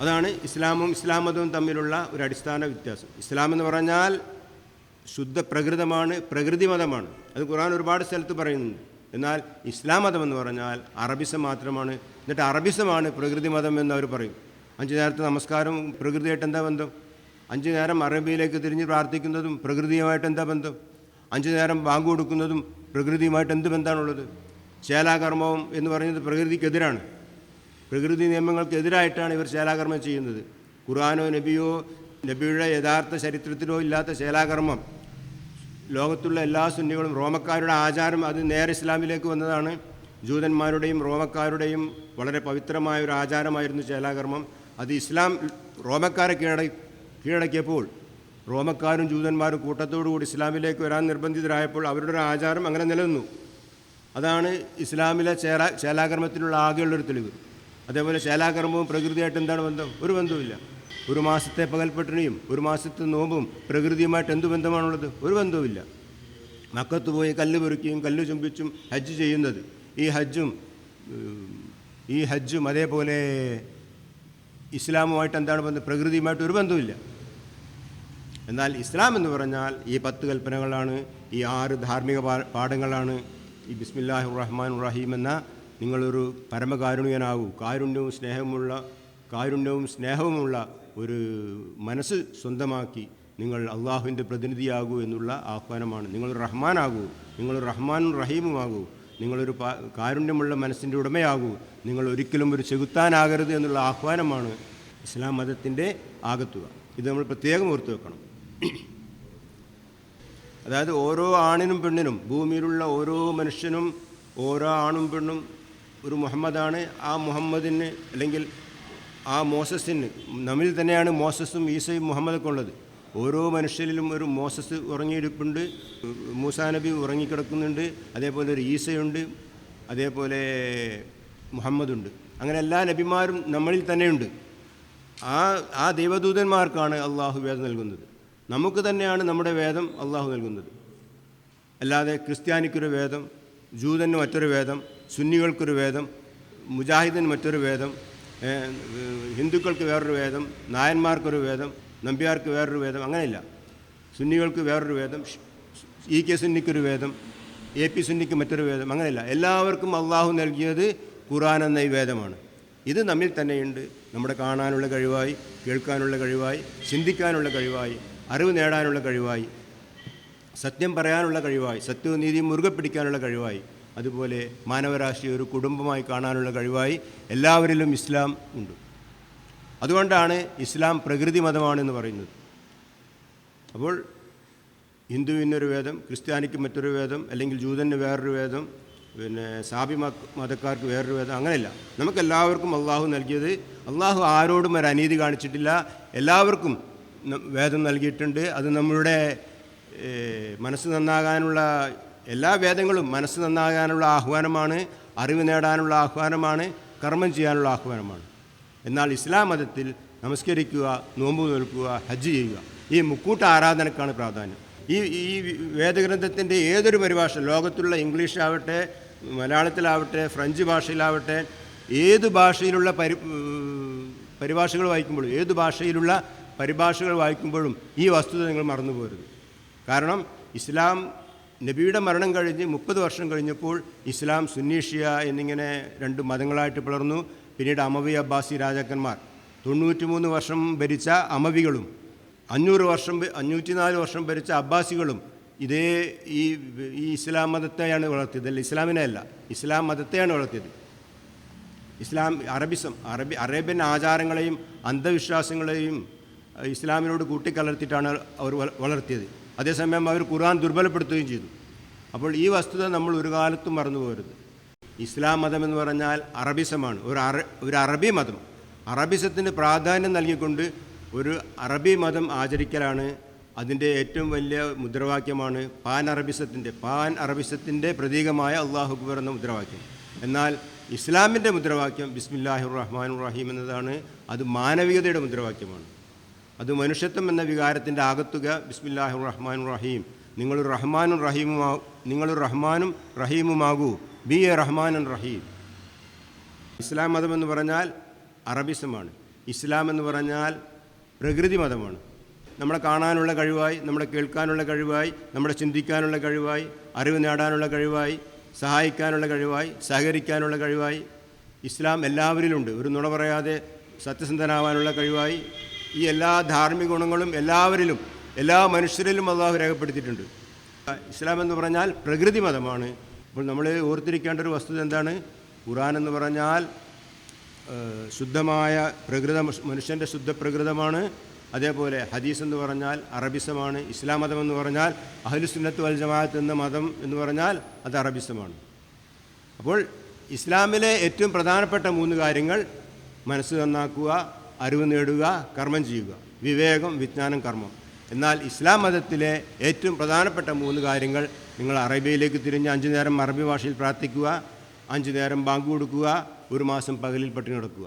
അതാണ് ഇസ്ലാമും ഇസ്ലാം മതവും തമ്മിലുള്ള ഒരു അടിസ്ഥാന വ്യത്യാസം. ഇസ്ലാം എന്ന് പറഞ്ഞാൽ ശുദ്ധ പ്രകൃതമാണ് പ്രകൃതി മതമാണ്. അത് ഖുർആൻ ഒരുപാട് സ്ഥലത്ത് പറയുന്നുണ്ട്. എന്നാൽ ഇസ്ലാം മതം എന്ന് പറഞ്ഞാൽ അറബിസം മാത്രമാണ്. എന്നിട്ട് അറബിസമാണ് പ്രകൃതി മതം എന്ന് അവർ പറയും. അഞ്ച് നേരത്തെ നമസ്കാരം പ്രകൃതിയായിട്ട് എന്താ ബന്ധം? അഞ്ച് നേരം അറബിയിലേക്ക് തിരിഞ്ഞ് പ്രാർത്ഥിക്കുന്നതും പ്രകൃതിയുമായിട്ട് എന്താ ബന്ധം? അഞ്ച് നേരം ബാങ്ക് കൊടുക്കുന്നതും പ്രകൃതിയുമായിട്ട് എന്ത് ബന്ധമാണുള്ളത് ശേലാകർമ്മവും എന്ന് പറയുന്നത് പ്രകൃതിക്കെതിരാണ്. പ്രകൃതി നിയമങ്ങൾക്കെതിരായിട്ടാണ് ഇവർ ശേലാകർമ്മം ചെയ്യുന്നത്. ഖുർആാനോ നബിയോ നബിയുടെ യഥാർത്ഥ ചരിത്രത്തിലോ ഇല്ലാത്ത ശേലാകർമ്മം. ലോകത്തുള്ള എല്ലാ സുന്നികളും റോമക്കാരുടെ ആചാരം അത് നേരെ ഇസ്ലാമിലേക്ക് വന്നതാണ്. ജൂതന്മാരുടെയും റോമക്കാരുടെയും വളരെ പവിത്രമായ ഒരു ആചാരമായിരുന്നു ശേലാകർമ്മം. അത് ഇസ്ലാം റോമക്കാരെ കീഴട കീഴടക്കിയപ്പോൾ റോമക്കാരും ജൂതന്മാരും കൂട്ടത്തോടുകൂടി ഇസ്ലാമിലേക്ക് വരാൻ നിർബന്ധിതരായപ്പോൾ അവരുടെ ഒരു ആചാരം അങ്ങനെ നിലനിന്നു. അതാണ് ഇസ്ലാമിലെ ചേലാ ചേലാകർമ്മത്തിനുള്ള ആകെയുള്ളൊരു തെളിവ്. അതേപോലെ ശാലാകർമ്മവും പ്രകൃതിയായിട്ട് എന്താണ് ബന്ധം? ഒരു ബന്ധവുമില്ല. ഒരു മാസത്തെ പകൽപ്പട്ടിണിയും ഒരു മാസത്തെ നോമ്പും പ്രകൃതിയുമായിട്ട് എന്ത് ബന്ധമാണുള്ളത്? ഒരു ബന്ധവുമില്ല. മക്കത്ത് പോയി കല്ല് പെറുക്കിയും കല്ല് ചുംബിച്ചും ഹജ്ജ് ചെയ്യുന്നത്. ഈ ഹജ്ജും ഈ ഹജ്ജും അതേപോലെ ഇസ്ലാമുമായിട്ട് എന്താണ് ബന്ധം? പ്രകൃതിയുമായിട്ട് ഒരു ബന്ധവുമില്ല. എന്നാൽ ഇസ്ലാം എന്ന് പറഞ്ഞാൽ ഈ പത്ത് കൽപ്പനകളാണ് ഈ ആറ് ധാർമ്മിക പാഠങ്ങളാണ് ഈ ബിസ്മില്ലാഹുറഹ്മാൻ റഹീം എന്ന നിങ്ങളൊരു പരമകാരുണ്യനാകൂ. കാരുണ്യവും സ്നേഹമുള്ള കാരുണ്യവും സ്നേഹവുമുള്ള ഒരു മനസ്സ് സ്വന്തമാക്കി നിങ്ങൾ അള്ളാഹുവിന്റെ പ്രതിനിധിയാകൂ എന്നുള്ള ആഹ്വാനമാണ്. നിങ്ങൾ റഹ്മാനാകൂ. നിങ്ങൾ റഹ്മാനും റഹീമുമാകൂ. നിങ്ങളൊരു കാരുണ്യമുള്ള മനസ്സിന്റെ ഉടമയാകൂ. നിങ്ങൾ ഒരിക്കലും ഒരു ചെകുത്താനാകരുത് എന്നുള്ള ആഹ്വാനമാണ് ഇസ്ലാം മതത്തിന്റെ ആകത്തുക. ഇത് നമ്മൾ പ്രത്യേകം ഓർത്തു വെക്കണം. അതായത് ഓരോ ആണിനും പെണ്ണിനും ഭൂമിയിലുള്ള ഓരോ മനുഷ്യനും ഓരോ ആണും പെണ്ണും ഒരു മുഹമ്മദാണ് ആ മുഹമ്മദിന് അല്ലെങ്കിൽ ആ മോസസിന് നമ്മിൽ തന്നെയാണ് മോസസും ഈസയും മുഹമ്മദൊക്കെ ഉള്ളത്. ഓരോ മനുഷ്യരിലും ഒരു മോസസ് ഉറങ്ങിയിരിപ്പുണ്ട് മൂസാ നബി ഉറങ്ങിക്കിടക്കുന്നുണ്ട് അതേപോലെ ഒരു ഈസയുണ്ട് അതേപോലെ മുഹമ്മദുണ്ട്. അങ്ങനെ എല്ലാ നബിമാരും നമ്മളിൽ തന്നെയുണ്ട്. ആ ആ ദൈവദൂതന്മാർക്കാണ് അള്ളാഹു വേദം നൽകുന്നത്. നമുക്ക് തന്നെയാണ് നമ്മുടെ വേദം അള്ളാഹു നൽകുന്നത്. അല്ലാതെ ക്രിസ്ത്യാനിക്കൊരു വേദം ജൂതന് മറ്റൊരു വേദം സുന്നികൾക്കൊരു വേദം മുജാഹിദിന് മറ്റൊരു വേദം ഹിന്ദുക്കൾക്ക് വേറൊരു വേദം നായന്മാർക്കൊരു വേദം നമ്പ്യാർക്ക് വേറൊരു വേദം അങ്ങനെയില്ല. സുന്നികൾക്ക് വേറൊരു വേദം ഇ കെ സുന്നിക്കൊരു വേദം എ പി സുന്നിക്ക് മറ്റൊരു വേദം അങ്ങനെയില്ല. എല്ലാവർക്കും അള്ളാഹു നൽകിയത് ഖുറാൻ എന്ന ഈ വേദമാണ്. ഇത് നമ്മിൽ തന്നെയുണ്ട്. നമ്മുടെ കാണാനുള്ള കഴിവായി കേൾക്കാനുള്ള കഴിവായി ചിന്തിക്കാനുള്ള കഴിവായി അറിവ് നേടാനുള്ള കഴിവായി സത്യം പറയാനുള്ള കഴിവായി സത്യവും നീതിയും മുറുകെ പിടിക്കാനുള്ള കഴിവായി അതുപോലെ മാനവരാശിയെ ഒരു കുടുംബമായി കാണാനുള്ള കഴിവായി എല്ലാവരിലും ഇസ്ലാം ഉണ്ട്. അതുകൊണ്ടാണ് ഇസ്ലാം പ്രകൃതി മതമാണെന്ന് പറയുന്നത്. അപ്പോൾ ഹിന്ദുവിനൊരു വേദം ക്രിസ്ത്യാനിക്ക് മറ്റൊരു വേദം അല്ലെങ്കിൽ ജൂതന് വേറൊരു വേദം പിന്നെ സാബി മത മതക്കാർക്ക് വേറൊരു വേദം അങ്ങനെയല്ല. നമുക്കെല്ലാവർക്കും അള്ളാഹു നൽകിയത് അള്ളാഹു ആരോടും ഒരു അനീതി കാണിച്ചിട്ടില്ല. എല്ലാവർക്കും വേദം നൽകിയിട്ടുണ്ട്. അത് നമ്മളുടെ മനസ്സ് നന്നാകാനുള്ള എല്ലാ വേദങ്ങളും മനസ്സ് നന്നാകാനുള്ള ആഹ്വാനമാണ് അറിവ് നേടാനുള്ള ആഹ്വാനമാണ് കർമ്മം ചെയ്യാനുള്ള ആഹ്വാനമാണ്. എന്നാൽ ഇസ്ലാം മതത്തിൽ നമസ്കരിക്കുക നോമ്പ് നോൽക്കുക ഹജ്ജ് ചെയ്യുക ഈ മുക്കൂട്ട ആരാധനക്കാണ് പ്രാധാന്യം. ഈ ഈ വേദഗ്രന്ഥത്തിന്റെ ഏതൊരു പരിഭാഷ ലോകത്തുള്ള ഇംഗ്ലീഷിലാവട്ടെ മലയാളത്തിലാവട്ടെ ഫ്രഞ്ച് ഭാഷയിലാവട്ടെ ഏത് ഭാഷയിലുള്ള പരി പരിഭാഷകൾ വായിക്കുമ്പോഴും ഏത് ഭാഷയിലുള്ള പരിഭാഷകൾ വായിക്കുമ്പോഴും ഈ വസ്തുത നിങ്ങൾ മറന്നു പോരുത് കാരണം ഇസ്ലാം നബിയുടെ മരണം കഴിഞ്ഞ് മുപ്പത് വർഷം കഴിഞ്ഞപ്പോൾ ഇസ്ലാം സുന്നീഷ്യ എന്നിങ്ങനെ രണ്ട് മതങ്ങളായിട്ട് പിളർന്നു. പിന്നീട് അമവി അബ്ബാസി രാജാക്കന്മാർ. തൊണ്ണൂറ്റിമൂന്ന് വർഷം ഭരിച്ച അമവികളും അഞ്ഞൂറ് വർഷം അഞ്ഞൂറ്റിനാല് വർഷം ഭരിച്ച അബ്ബാസികളും ഇതേ ഈ ഈ ഇസ്ലാം മതത്തെയാണ് വളർത്തിയത്. അല്ല ഇസ്ലാമിനെ അല്ല ഇസ്ലാം മതത്തെയാണ് വളർത്തിയത്. ഇസ്ലാം അറബിസം അറബി അറേബ്യൻ ആചാരങ്ങളെയും അന്ധവിശ്വാസങ്ങളെയും ഇസ്ലാമിനോട് കൂട്ടിക്കലർത്തിയിട്ടാണ് അവർ വള- വളർത്തിയത്. അതേസമയം അവർ ഖുർആൻ ദുർബലപ്പെടുത്തുകയും ചെയ്തു. അപ്പോൾ ഈ വസ്തുത നമ്മൾ ഒരു കാലത്തും മറന്നു പോകരുത്. ഇസ്ലാം മതം എന്ന് പറഞ്ഞാൽ അറബിസമാണ്. ഒരു അറ ഒരു അറബി മതം. അറബിസത്തിന് പ്രാധാന്യം നൽകിക്കൊണ്ട് ഒരു അറബി മതം ആചരിക്കലാണ് അതിന്റെ ഏറ്റവും വലിയ മുദ്രാവാക്യമാണ് പാൻ അറബിസത്തിന്റെ പാൻ അറബിസത്തിന്റെ പ്രതീകമായ അള്ളാഹു അക്ബർ എന്ന മുദ്രാവാക്യം. എന്നാൽ ഇസ്ലാമിന്റെ മുദ്രാവാക്യം ബിസ്മില്ലാഹിർ റഹ്മാൻ റഹീം എന്നതാണ്. അത് മാനവികതയുടെ മുദ്രാവാക്യമാണ്. അത് മനുഷ്യത്വം എന്ന വികാരത്തിന്റെ ആകത്തുക. ബിസ്മില്ലാഹു റഹ്മാൻ റഹീം നിങ്ങൾ റഹ്മാനും റഹീമുമാ നിങ്ങൾ റഹ്മാനും റഹീമുമാകൂ. ബി എ റഹ്മാനും റഹീം. ഇസ്ലാം മതം എന്ന് പറഞ്ഞാൽ അറബിസമാണ്. ഇസ്ലാം എന്ന് പറഞ്ഞാൽ പ്രകൃതി മതമാണ്. നമ്മളെ കാണാനുള്ള കഴിവായി നമ്മളെ കേൾക്കാനുള്ള കഴിവായി നമ്മളെ ചിന്തിക്കാനുള്ള കഴിവായി അറിവ് നേടാനുള്ള കഴിവായി സഹായിക്കാനുള്ള കഴിവായി സഹകരിക്കാനുള്ള കഴിവായി. ഇസ്ലാം എല്ലാവരിലുണ്ട്. ഒരു നുണ പറയാതെ സത്യസന്ധനാവാനുള്ള കഴിവായി ഈ എല്ലാ ധാർമ്മിക ഗുണങ്ങളും എല്ലാവരിലും എല്ലാ മനുഷ്യരിലും അള്ളാഹു രേഖപ്പെടുത്തിയിട്ടുണ്ട്. ഇസ്ലാം എന്ന് പറഞ്ഞാൽ പ്രകൃതി മതമാണ്. അപ്പോൾ നമ്മൾ ഓർത്തിരിക്കേണ്ട ഒരു വസ്തുത എന്താണ്? ഖുറാൻ എന്ന് പറഞ്ഞാൽ ശുദ്ധമായ പ്രകൃത മനുഷ്യന്റെ ശുദ്ധ പ്രകൃതമാണ്. അതേപോലെ ഹദീസ് എന്ന് പറഞ്ഞാൽ അറബിസമാണ്. ഇസ്ലാം മതം എന്ന് പറഞ്ഞാൽ അഹലുസുന്നത്ത് വൽ ജമാഅത്ത് എന്ന മതം എന്ന് പറഞ്ഞാൽ അത് അറബിസമാണ്. അപ്പോൾ ഇസ്ലാമിലെ ഏറ്റവും പ്രധാനപ്പെട്ട മൂന്ന് കാര്യങ്ങൾ മനസ്സ് നന്നാക്കുക അറിവ് നേടുക കർമ്മം ചെയ്യുക. വിവേകം വിജ്ഞാനം കർമ്മം. എന്നാൽ ഇസ്ലാം മതത്തിലെ ഏറ്റവും പ്രധാനപ്പെട്ട മൂന്ന് കാര്യങ്ങൾ നിങ്ങൾ അറേബ്യയിലേക്ക് തിരിഞ്ഞ് അഞ്ചു നേരം അറബി ഭാഷയിൽ പ്രാർത്ഥിക്കുക അഞ്ചു നേരം ബാങ്ക് കൊടുക്കുക ഒരു മാസം പകലിൽ പട്ടിണി കിടക്കുക.